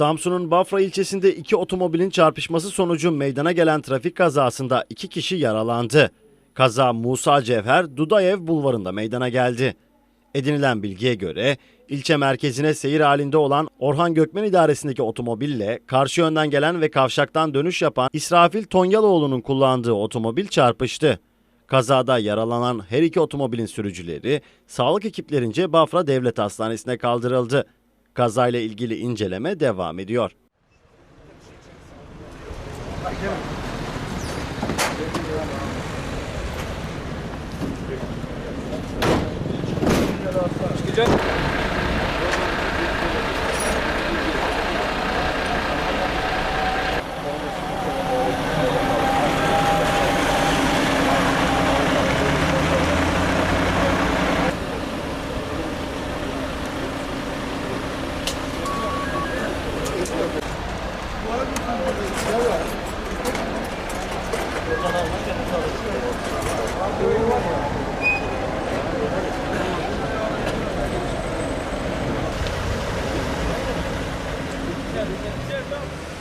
Samsun'un Bafra ilçesinde iki otomobilin çarpışması sonucu meydana gelen trafik kazasında iki kişi yaralandı. Kaza Musa Cevher Dudayev bulvarında meydana geldi. Edinilen bilgiye göre ilçe merkezine seyir halinde olan Orhan Gökmen idaresindeki otomobille karşı yönden gelen ve kavşaktan dönüş yapan İsrafil Tonyaloğlu'nun kullandığı otomobil çarpıştı. Kazada yaralanan her iki otomobilin sürücüleri sağlık ekiplerince Bafra Devlet Hastanesi'ne kaldırıldı. Kazayla ilgili inceleme devam ediyor. Çıkacak. And.